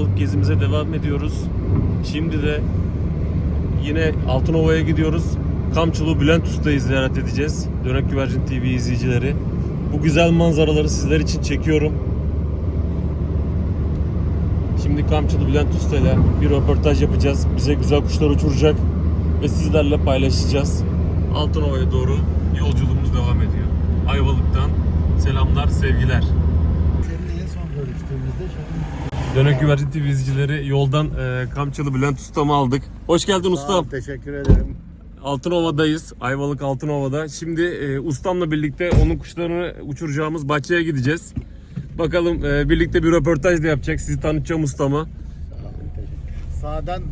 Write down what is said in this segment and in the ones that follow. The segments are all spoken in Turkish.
Ayvalık gezimize devam ediyoruz. Şimdi de yine Altınova'ya gidiyoruz. Kamçılı Bülent Usta'yı ziyaret edeceğiz. Dönek Güvercin TV izleyicileri. Bu güzel manzaraları sizler için çekiyorum. Şimdi Kamçılı Bülent Usta ile bir röportaj yapacağız. Bize güzel kuşlar uçuracak ve sizlerle paylaşacağız. Altınova'ya doğru yolculuğumuz devam ediyor. Ayvalık'tan selamlar, sevgiler. Seninle en son görüştüğümüzde şöyle Dönek Güvercin TV izleyicileri yoldan e, Kamçılı Bülent Ustam'ı aldık. Hoş geldin ustam. Teşekkür ederim. Altınova'dayız. Ayvalık Altınova'da. Şimdi e, ustamla birlikte onun kuşlarını uçuracağımız bahçeye gideceğiz. Bakalım e, birlikte bir röportaj da yapacak. Sizi tanıtacağım ustamı. Sağdan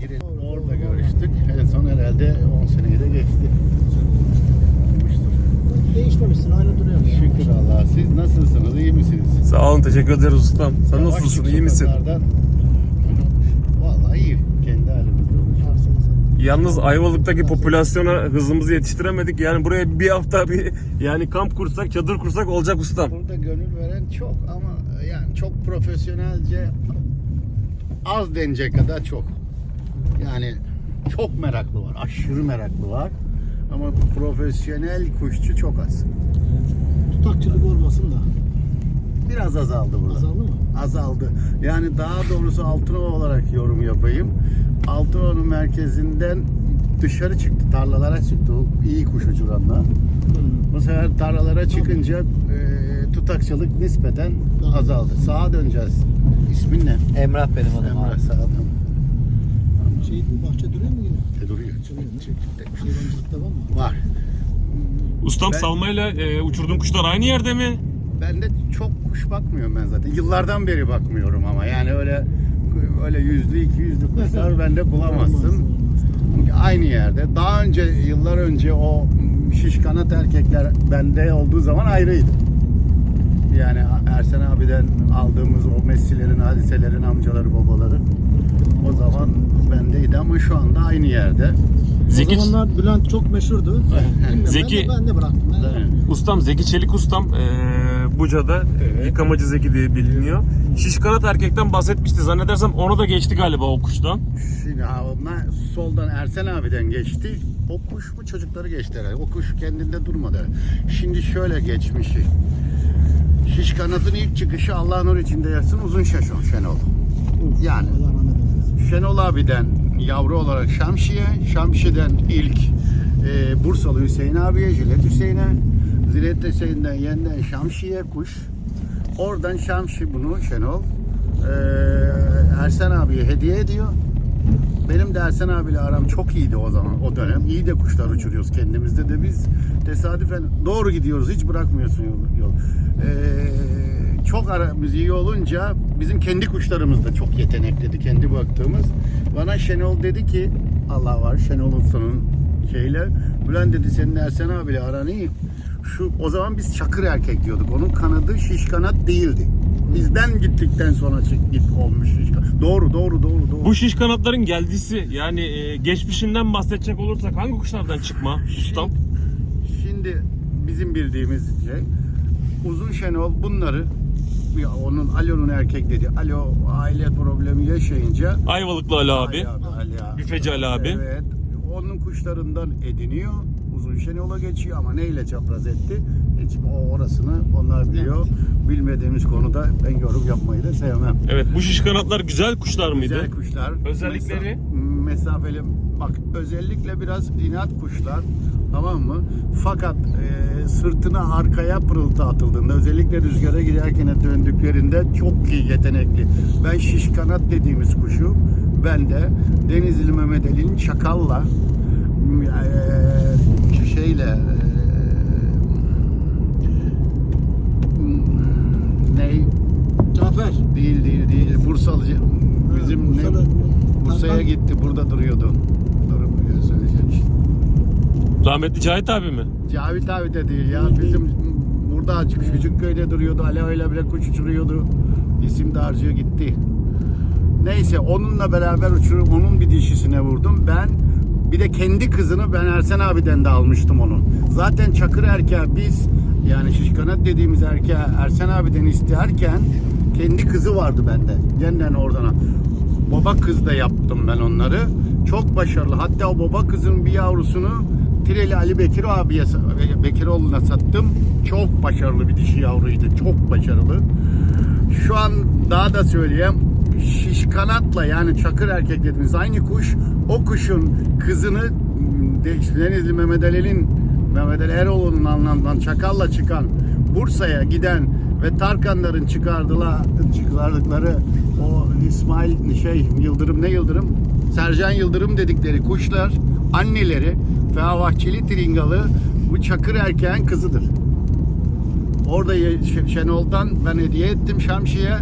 girelim. Orada görüştük. En son herhalde 10 seneyi de geçti. Değişmemişsin aynı duruyor. Şükür Allah'a. Siz nasılsınız? İyi misiniz? Sağ olun teşekkür ederiz ustam. Sen Yavaş nasılsın? İyi misin? sokaklardan. Vallahi iyi. Kendi halimizde. Yalnız Ayvalık'taki popülasyona hızımızı yetiştiremedik. Yani buraya bir hafta bir yani kamp kursak, çadır kursak olacak ustam. Burada gönül veren çok ama yani çok profesyonelce az denecek kadar çok. Yani çok meraklı var. Aşırı meraklı var. Ama profesyonel kuşçu çok az. Tutakçılık olmasın da. Biraz azaldı burada. Azaldı mı? Azaldı. Yani daha doğrusu Altınova olarak yorum yapayım. Altınova'nın merkezinden dışarı çıktı. Tarlalara çıktı. O iyi kuş uçuranlar. Bu sefer tarlalara çıkınca e, tutakçılık nispeten azaldı. Sağa döneceğiz. İsmin ne? Emrah benim adım Emrah abi. sağdan. Şey bahçe duruyor mu yine? E, duruyor. Hayvancılıkta var mı? Var. Ustam Ben- salmayla e, uçurduğun kuşlar aynı yerde mi? Ben de çok kuş bakmıyorum ben zaten. Yıllardan beri bakmıyorum ama yani öyle öyle yüzlü iki yüzlü kuşlar bende bulamazsın. Aynı yerde. Daha önce yıllar önce o şiş kanat erkekler bende olduğu zaman ayrıydı. Yani Ersen abiden aldığımız o Messi'lerin, hadiselerin amcaları, babaları ama şu anda aynı yerde. Zeki, O zamanlar Bülent çok meşhurdu. Zeki- Ben de, ben de bıraktım. Ben de- ustam Zeki Çelik ustam e, Buca'da Evet. yıkamacı Zeki diye biliniyor. Şiş kanat erkekten bahsetmişti. Zannedersem onu da geçti galiba o kuştan. Şimdi onlar soldan Ersen abiden geçti. O kuş bu çocukları geçti herhalde. O kuş kendinde durmadı. Şimdi şöyle geçmişi. Şiş kanatın ilk çıkışı Allah nur içinde yatsın uzun şaşon Şenol. Yani. Şenol abiden yavru olarak Şamşi'ye, Şamşi'den ilk e, Bursalı Hüseyin abiye, Jilet Hüseyin'e, Zilet Hüseyin'den yeniden Şamşi'ye kuş. Oradan Şamşi bunu Şenol e, Ersen abiye hediye ediyor. Benim de Ersen abiyle aram çok iyiydi o zaman o dönem. İyi de kuşlar uçuruyoruz kendimizde de biz tesadüfen doğru gidiyoruz hiç bırakmıyorsun yol. yol. Ee, çok aramız iyi olunca bizim kendi kuşlarımız da çok yetenekliydi kendi baktığımız. Bana Şenol dedi ki Allah var Şenol Usta'nın şeyle Bülent dedi senin Ersen abiyle aran iyi. Şu o zaman biz çakır erkek diyorduk. Onun kanadı şiş kanat değildi. Bizden gittikten sonra git olmuş şiş kanat. Doğru doğru doğru doğru. Bu şiş kanatların geldisi yani e, geçmişinden bahsedecek olursak hangi kuşlardan çıkma ustam? Şimdi bizim bildiğimiz şey Uzun Şenol bunları onun Alo'nun erkek dedi. Alo aile problemi yaşayınca Ayvalıklı Ali abi. Ali Ali Büfeci Ali abi. Evet. Onun kuşlarından ediniyor. Uzun Şenol'a geçiyor ama neyle çapraz etti? Hiç o orasını onlar biliyor. Bilmediğimiz konuda ben yorum yapmayı da sevmem. Evet bu şiş kanatlar güzel kuşlar mıydı? Güzel kuşlar. Özellikleri? Mesa- mesafeli bak özellikle biraz inat kuşlar tamam mı? Fakat e, sırtına arkaya pırıltı atıldığında özellikle rüzgara giderken döndüklerinde çok iyi yetenekli. Ben şiş kanat dediğimiz kuşu ben de Denizli Mehmet Ali'nin çakalla e, şeyle e, ney Cafer. Değil değil değil. Bursalı bizim ne Bursa'ya gitti. Burada duruyordu. Rahmetli Cahit abi mi? Cavit abi de değil ya. Bizim burada açık küçük köyde duruyordu. Alev ile bile kuş uçuruyordu. İsim de harcıyor gitti. Neyse onunla beraber uçurup onun bir dişisine vurdum. Ben bir de kendi kızını ben Ersen abiden de almıştım onu. Zaten Çakır erkeği biz yani şişkanat dediğimiz erkeği Ersen abiden isterken kendi kızı vardı bende. Yeniden oradan. Baba kız da yaptım ben onları. Çok başarılı. Hatta o baba kızın bir yavrusunu Tireli Ali Bekir abiye Bekiroğlu'na sattım. Çok başarılı bir dişi yavruydu. Çok başarılı. Şu an daha da söyleyeyim. Şiş kanatla yani çakır erkek dediğimiz aynı kuş. O kuşun kızını de, Denizli Mehmet Ali'nin Mehmet Ali Eroğlu'nun anlamdan çakalla çıkan Bursa'ya giden ve Tarkanların çıkardılar çıkardıkları o İsmail şey Yıldırım ne Yıldırım Sercan Yıldırım dedikleri kuşlar anneleri Fenerbahçeli Tringalı bu çakır erkeğin kızıdır. Orada Şenol'dan ben hediye ettim Şamşi'ye.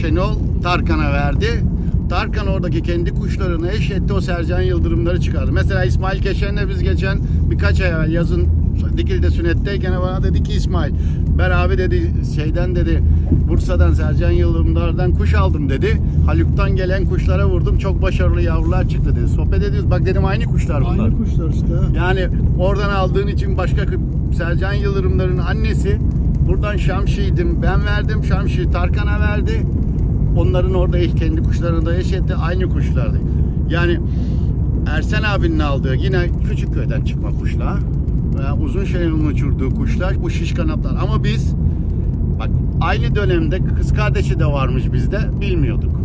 Şenol Tarkan'a verdi. Tarkan oradaki kendi kuşlarını eş etti o Sercan Yıldırımları çıkardı. Mesela İsmail Keşen'le biz geçen birkaç ay yazın Dikili'de sünnetteyken bana dedi ki İsmail ben abi dedi şeyden dedi Bursa'dan Sercan Yıldırımlardan kuş aldım dedi. Haluk'tan gelen kuşlara vurdum çok başarılı yavrular çıktı dedi. Sohbet ediyoruz bak dedim aynı kuşlar bunlar. Aynı kuşlar işte. Yani oradan aldığın için başka Sercan Yıldırımların annesi buradan Şamşi'ydim ben verdim Şamşi Tarkan'a verdi. Onların orada eş, kendi kuşlarını da etti aynı kuşlardı. Yani Ersen abinin aldığı yine küçük köyden çıkma kuşlar. Veya uzun şeyin uçurduğu kuşlar bu şiş kanatlar. Ama biz bak aynı dönemde kız kardeşi de varmış bizde bilmiyorduk.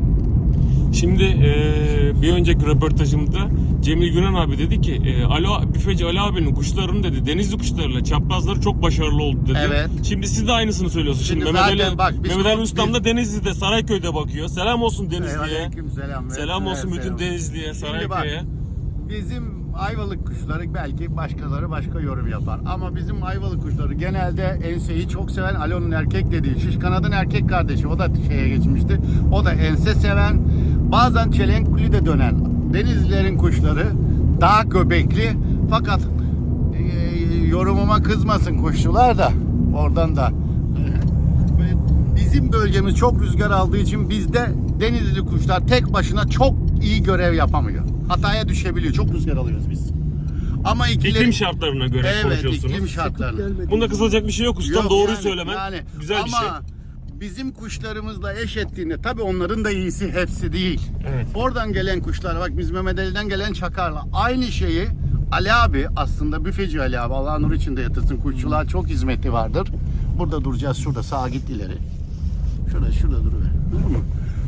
Şimdi e, bir önceki röportajımda Cemil Günen abi dedi ki e, Ali, büfeci Ali abinin kuşlarının dedi denizli kuşlarıyla çaprazları çok başarılı oldu dedi. Evet. Şimdi siz de aynısını söylüyorsunuz. Şimdi, Şimdi Mehmet Ali, bak biz Mehmet Ali Ustam biz- da Denizli'de Sarayköy'de bakıyor. Selam olsun Denizli'ye. Aleyküm selam. Selam olsun bütün Denizli'ye, Şimdi bak, Sarayköy'e. Bizim Ayvalık kuşları belki başkaları başka yorum yapar. Ama bizim Ayvalık kuşları genelde enseyi çok seven Alon'un erkek dediği şiş kanadın erkek kardeşi. O da şeye geçmişti. O da ense seven. Bazen çelenkli de dönen. Denizlilerin kuşları daha göbekli. Fakat e, yorumuma kızmasın kuşçular da oradan da. Bizim bölgemiz çok rüzgar aldığı için bizde denizli kuşlar tek başına çok iyi görev yapamıyor. Hataya düşebiliyor. Çok rüzgar alıyoruz biz. Ama ikileri... İklim şartlarına göre Evet konuşuyorsunuz. iklim şartlarına. Bunda kızılacak bir şey yok ustam. Yok Doğruyu yani, söylemen yani. güzel Ama bir şey. bizim kuşlarımızla eş ettiğinde tabii onların da iyisi hepsi değil. Evet. Oradan gelen kuşlar bak biz Mehmet Ali'den gelen çakarla aynı şeyi Ali abi aslında büfeci Ali abi Allah nur içinde yatırsın kuşçuluğa çok hizmeti vardır. Burada duracağız şurada sağa git ileri. Şurada şurada duruver. Dur mu?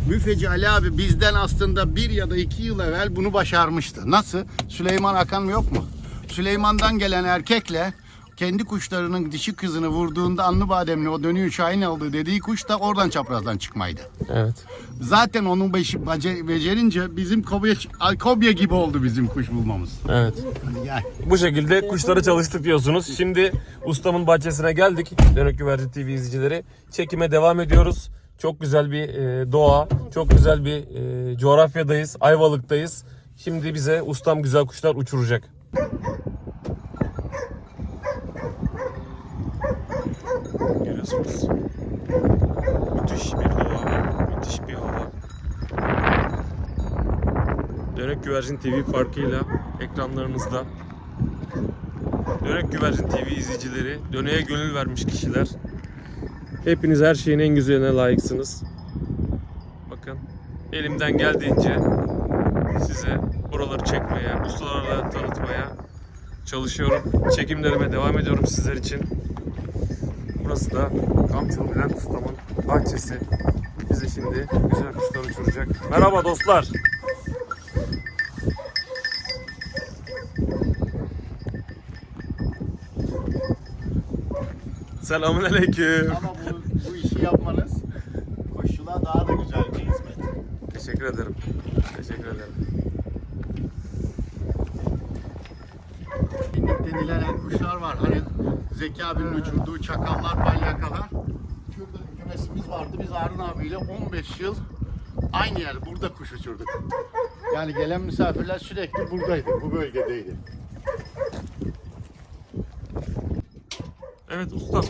Büfeci Ali abi bizden aslında bir ya da iki yıl evvel bunu başarmıştı. Nasıl? Süleyman Akan yok mu? Süleyman'dan gelen erkekle kendi kuşlarının dişi kızını vurduğunda anlı bademli o dönüyor şahin aldığı dediği kuş da oradan çaprazdan çıkmaydı. Evet. Zaten onun beşi bace- becerince bizim kobya, kobya gibi oldu bizim kuş bulmamız. Evet. Yani Bu şekilde kuşları çalıştık diyorsunuz. Şimdi ustamın bahçesine geldik. Dönük Güvercin TV izleyicileri. Çekime devam ediyoruz. Çok güzel bir e, doğa, çok güzel bir e, coğrafyadayız. Ayvalık'tayız. Şimdi bize ustam güzel kuşlar uçuracak. Görüyorsunuz. Müthiş bir doğa, müthiş bir hava. Dönek Güvercin TV farkıyla ekranlarınızda. Dönek Güvercin TV izleyicileri, döneğe gönül vermiş kişiler. Hepiniz her şeyin en güzeline layıksınız. Bakın elimden geldiğince size buraları çekmeye, ustalarla tanıtmaya çalışıyorum. Çekimlerime devam ediyorum sizler için. Burası da Kamçılı Bülent Ustam'ın bahçesi. Bize şimdi güzel kuşlar uçuracak. Merhaba dostlar. Selamünaleyküm. ama bu, bu işi yapmanız kuşçuluğa daha da güzel bir hizmet. Teşekkür ederim. Teşekkür ederim. Denilen kuşlar var. Hani Zeki abinin uçurduğu çakallar, balyakalar. Şurada kümesimiz vardı. Biz Harun abiyle 15 yıl aynı yerde burada kuş uçurduk. Yani gelen misafirler sürekli buradaydı. Bu bölgedeydi. Evet ustam.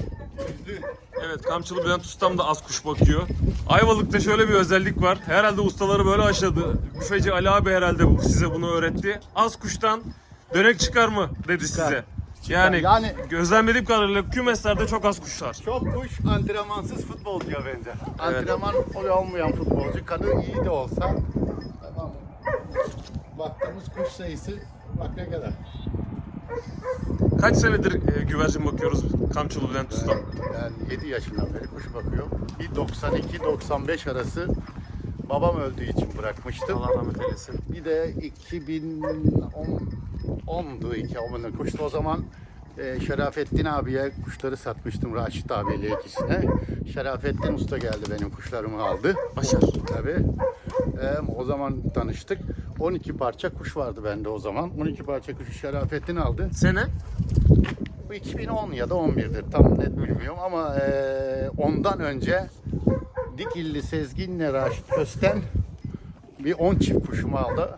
Evet Kamçılı Bülent ustam da az kuş bakıyor. Ayvalık'ta şöyle bir özellik var. Herhalde ustaları böyle aşladı. Büfeci Ali abi herhalde size bunu öğretti. Az kuştan dönek çıkar mı dedi size. Yani, Yani- gözlemlediğim kadarıyla kümeslerde çok az kuş var. Çok kuş antrenmansız futbolcuya benzer. Antrenman olmayan futbolcu kadın iyi de olsa tamam. Baktığımız kuş sayısı bak ne kadar. Kaç senedir e, güvercin bakıyoruz Kamçılı Bülent Usta? Ben 7 yaşından beri kuş bakıyorum. Bir 92-95 arası babam öldüğü için bırakmıştım. Allah rahmet eylesin. Bir de 2010 10'du iki onun kuştu o zaman e, Şerafettin abiye kuşları satmıştım Raşit abiyle ikisine. Şerafettin Usta geldi benim kuşlarımı aldı. Başar. Tabii. E, o zaman tanıştık. 12 parça kuş vardı bende o zaman. 12 parça kuşu Şerafettin aldı. Sene? Bu 2010 ya da 11'dir tam net bilmiyorum ama e, ondan önce Dikilli Sezgin'le Raşit Kösten bir 10 çift kuşumu aldı.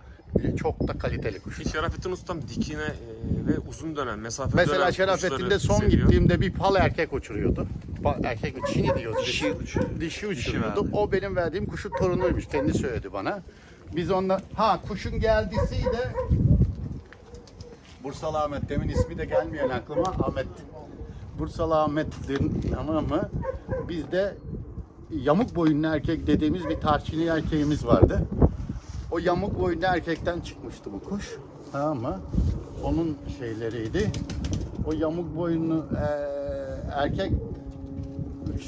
Çok da kaliteli kuş. Şerafettin Ustam dikine e, ve uzun dönem, mesafe Mesela dönem Şerafettin'de son seviyor. gittiğimde bir pal erkek uçuruyordu. Pal erkek dişi diyoruz. Dişi. Dişi uçuruyordu. verdi. o benim verdiğim kuşun torunuymuş. Kendi söyledi bana. Biz onunla ha kuşun geldisi de Bursalı Ahmet demin ismi de gelmeyen aklıma Ahmet. Bursalı Ahmet'tin tamam mı? Bizde yamuk boyunlu erkek dediğimiz bir tarçini erkeğimiz vardı. O yamuk boyunlu erkekten çıkmıştı bu kuş. Tamam mı? Onun şeyleriydi. O yamuk boyunlu eee, erkek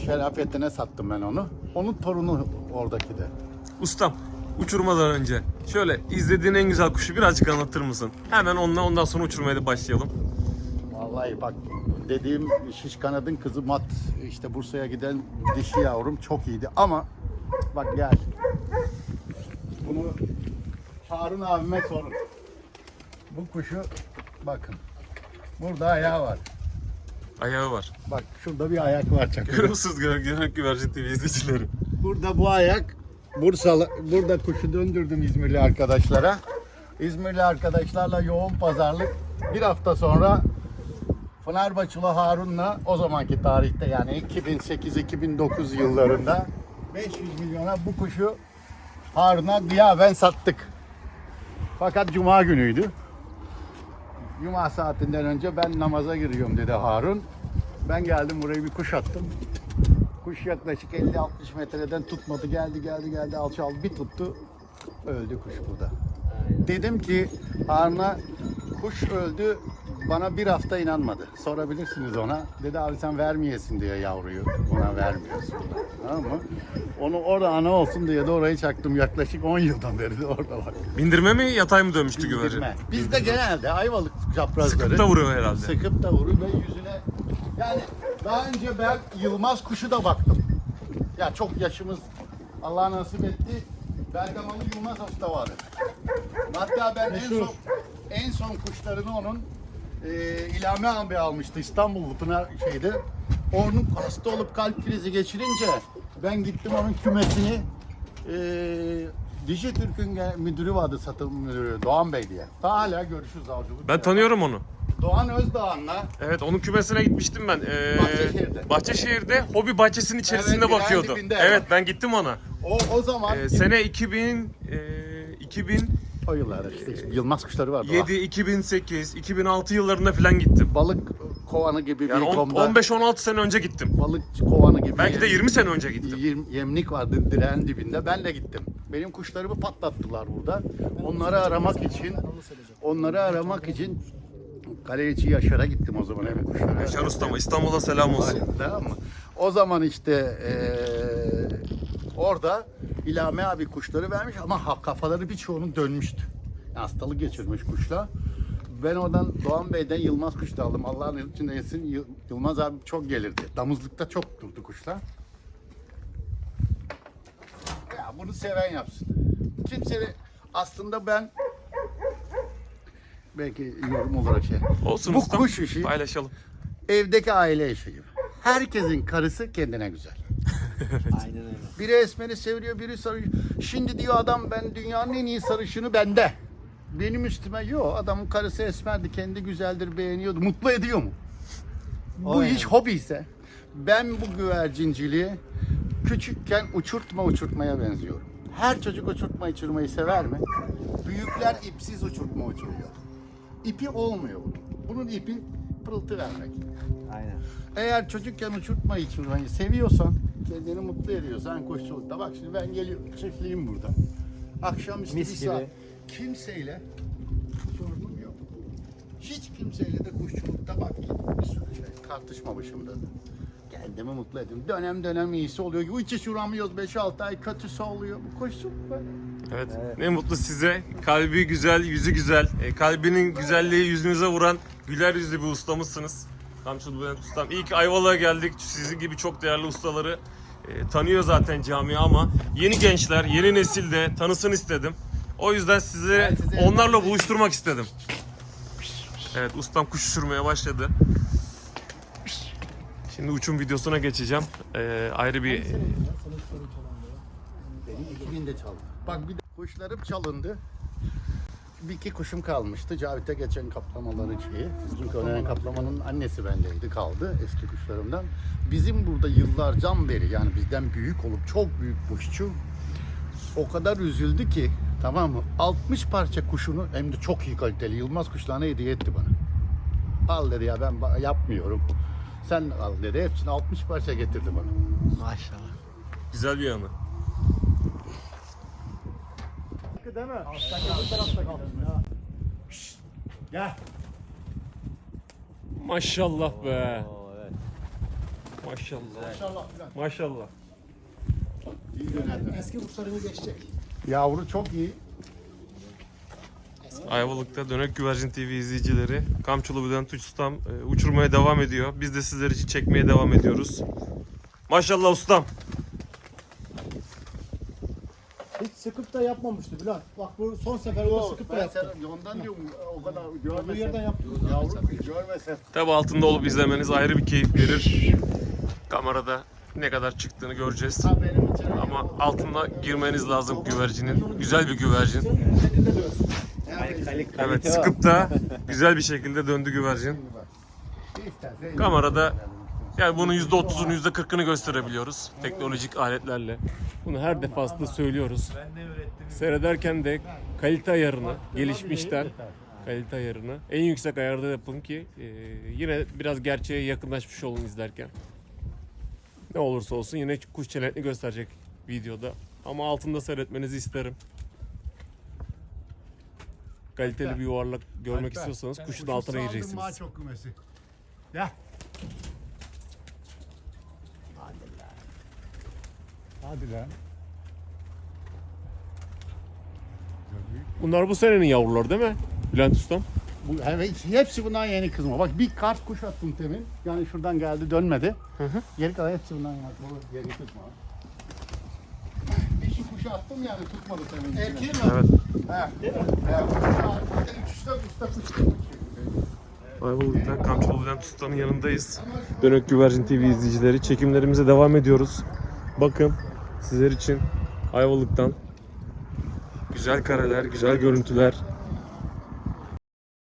Şerafettin'e sattım ben onu. Onun torunu oradaki de. Ustam uçurmadan önce şöyle izlediğin en güzel kuşu birazcık anlatır mısın? Hemen onunla ondan sonra uçurmaya da başlayalım. Vallahi bak dediğim şiş kanadın kızı Mat işte Bursa'ya giden dişi yavrum çok iyiydi ama bak gel. Bunu Harun abime sorun. Bu kuşu bakın. Burada ayağı var. Ayağı var. Bak şurada bir ayak var çakıda. Görüyor musunuz Gönül Gönül Güvercin TV izleyicileri? Burada bu ayak Bursalı burada kuşu döndürdüm İzmirli arkadaşlara. İzmirli arkadaşlarla yoğun pazarlık. Bir hafta sonra Fenerbahçeli Harun'la o zamanki tarihte yani 2008-2009 yıllarında 500 milyona bu kuşu Harun'a gıyaben sattık. Fakat cuma günüydü. Cuma saatinden önce ben namaza giriyorum dedi Harun. Ben geldim buraya bir kuş attım. Kuş yaklaşık 50-60 metreden tutmadı. Geldi geldi geldi alçaldı bir tuttu. Öldü kuş burada. Dedim ki Harun'a kuş öldü bana bir hafta inanmadı. Sorabilirsiniz ona. Dedi abi sen vermeyesin diye yavruyu. Ona vermiyorsun. Tamam mı? Onu orada ana olsun diye de orayı çaktım. Yaklaşık 10 yıldan beri de orada var. Bindirme mi yatay mı dönmüştü güvercin? Bizde Bizde genelde ayvalık çaprazları. Sıkıp da vuruyor herhalde. Sıkıp da vurur ve yüzüne yani daha önce ben Yılmaz kuşu da baktım. Ya çok yaşımız Allah nasip etti. Bergamalı Yılmaz Usta vardı. Hatta ben en son en son kuşlarını onun e, İlhami abi almıştı İstanbul Pınar şeyde. Onun hasta olup kalp krizi geçirince ben gittim onun kümesini e, Dijitürk'ün gene- müdürü vardı satım müdürü Doğan Bey diye. Daha hala görüşürüz avcılık. Ben tanıyorum onu. Doğan Özdağ'ınla Evet onun kümesine gitmiştim ben. Ee, Bahçeşehir'de. Bahçeşehir'de hobi bahçesinin içerisinde Evet, bakıyordu. dibinde, evet evet. ben gittim ona. o, o zaman Ee, sene 2000 e, 2007 o yıllarda işte, işte Yılmaz kuşları vardı. Doğan. 2008 2006 yıllarında falan gittim. Balık kovanı gibi Yani bir komda 15-16 sene önce gittim. balık kovanı gibi Belki de yer- 20 sene önce gittim. Yirmi- yemlik vardı direğin dibinde. Ben de gittim. Benim kuşlarımı patlattılar burada. Onları aramak için onları aramak için Kaleci Yaşar'a gittim o zaman hem kuşlara. Yaşar Usta'ma İstanbul'a selam olsun. Tamam mı? O zaman işte eee, orada İlhami abi kuşları vermiş ama kafaları birçoğunun dönmüştü. Hastalık geçirmiş kuşlar. Ben oradan Doğan Bey'den Yılmaz kuş da aldım. Allah'ın için. Yıl- Yılmaz abi çok gelirdi. Damızlıkta çok durdu kuşlar. Ya bunu seven yapsın. Kimse aslında ben belki yorum olarak şey. Olsun Bu ustam. kuş işi Paylaşalım. evdeki aile işi gibi. Herkesin karısı kendine güzel. Aynen öyle. Biri esmeri seviyor, biri sarı. Şimdi diyor adam ben dünyanın en iyi sarışını bende. Benim üstüme yok. Adamın karısı esmerdi, kendi güzeldir, beğeniyordu. Mutlu ediyor mu? Bu O iş yani. hobi ise ben bu güvercinciliği küçükken uçurtma uçurtmaya benziyorum. Her çocuk uçurtma uçurmayı sever mi? Büyükler ipsiz uçurtma uçuruyor. İpi olmuyor bunun. Bunun ipi pırıltı vermek. Aynen. Eğer çocukken uçurtma uçurmayı seviyorsan, kendini mutlu ediyorsan kuşçulukta. Bak şimdi ben geliyorum, çiftliğim burada. Akşamüstü Mis bir gibi. saat kimseyle sorunum yok. Hiç kimseyle de kuşçulukta bak bir sürü şey tartışmamışım da. Kendimi mutlu ediyorum. Dönem dönem iyisi oluyor. Hiç uçuramıyoruz 5-6 ay kötüsü oluyor. Bu kuşçuluk böyle. Evet. Ne mutlu size. Kalbi güzel, yüzü güzel. E, kalbinin güzelliği yüzünüze vuran güler yüzlü bir ustamızsınız. Kamçılı Bülent Ustam. İyi ki Ayvalık'a geldik. Sizin gibi çok değerli ustaları e, tanıyor zaten camia ama yeni gençler, yeni nesil de tanısın istedim. O yüzden sizi size- onlarla buluşturmak istedim. Evet ustam kuş uçurmaya başladı. Şimdi uçum videosuna geçeceğim. E, ayrı bir Benim 2000'de çaldı. Bak bir de kuşlarım çalındı. Bir iki kuşum kalmıştı. Cavit'e geçen kaplamaların şeyi. Çünkü ölen kaplamanın annesi bendeydi kaldı eski kuşlarımdan. Bizim burada yıllardan beri yani bizden büyük olup çok büyük kuşçu o kadar üzüldü ki tamam mı? 60 parça kuşunu hem de çok iyi kaliteli Yılmaz kuşlarına hediye etti bana. Al dedi ya ben yapmıyorum. Sen al dedi. Hepsini 60 parça getirdi bana. Maşallah. güzel bir yanı. Değil mi? Alttaki tarafta kaldım ya. Gel. Maşallah be. evet. Maşallah. Filan. Maşallah. İyi. Eski kuşlarını geçecek. Yavru çok iyi. Ayvalık'ta Dönek Güvercin TV izleyicileri Kamçılı Bülent Ustam e, uçurmaya devam ediyor. Biz de sizler için çekmeye devam ediyoruz. Maşallah ustam. Hiç sıkıp da yapmamıştı Bülent. Bak bu son seferinde sıkıp da Ben yaptı. sana ondan diyorum o kadar Bu görmesen. yerden yaptı. Yavru görmesen. Tabi altında olup izlemeniz ayrı bir keyif verir. Kamerada ne kadar çıktığını göreceğiz. Ha benim için. Ama altına girmeniz lazım güvercinin. Güzel bir güvercin. Şekilde. Evet sıkıp da güzel bir şekilde döndü güvercin. İsterse- Kamerada yani bunun %30'unu %40'ını gösterebiliyoruz teknolojik aletlerle. Bunu her defasında söylüyoruz. Seyrederken de kalite ayarını, gelişmişten kalite ayarını en yüksek ayarda yapın ki e, yine biraz gerçeğe yakınlaşmış olun izlerken. Ne olursa olsun yine kuş çelenini gösterecek videoda. Ama altında seyretmenizi isterim. Kaliteli bir yuvarlak görmek istiyorsanız kuşun kuşu altına gireceksiniz. Maç çok kümesi. Gel. Hadi lan. Bunlar bu senenin yavruları değil mi? Bülent Ustam. Bu, evet, hepsi bundan yeni kızma. Bak bir kart kuş attım temin. Yani şuradan geldi dönmedi. Geri kalan hepsi bundan yani. Bu yeni kızma. Bir şu kuşu attım yani tutmadı temin. Erkeği mi? Evet. He. He. Zaten üç üstte usta kuş. Ayvalık'ta Kamçılı Bülent Usta'nın yanındayız. Dönük Güvercin TV izleyicileri çekimlerimize devam ediyoruz. Bakın sizler için Ayvalık'tan güzel kareler, güzel görüntüler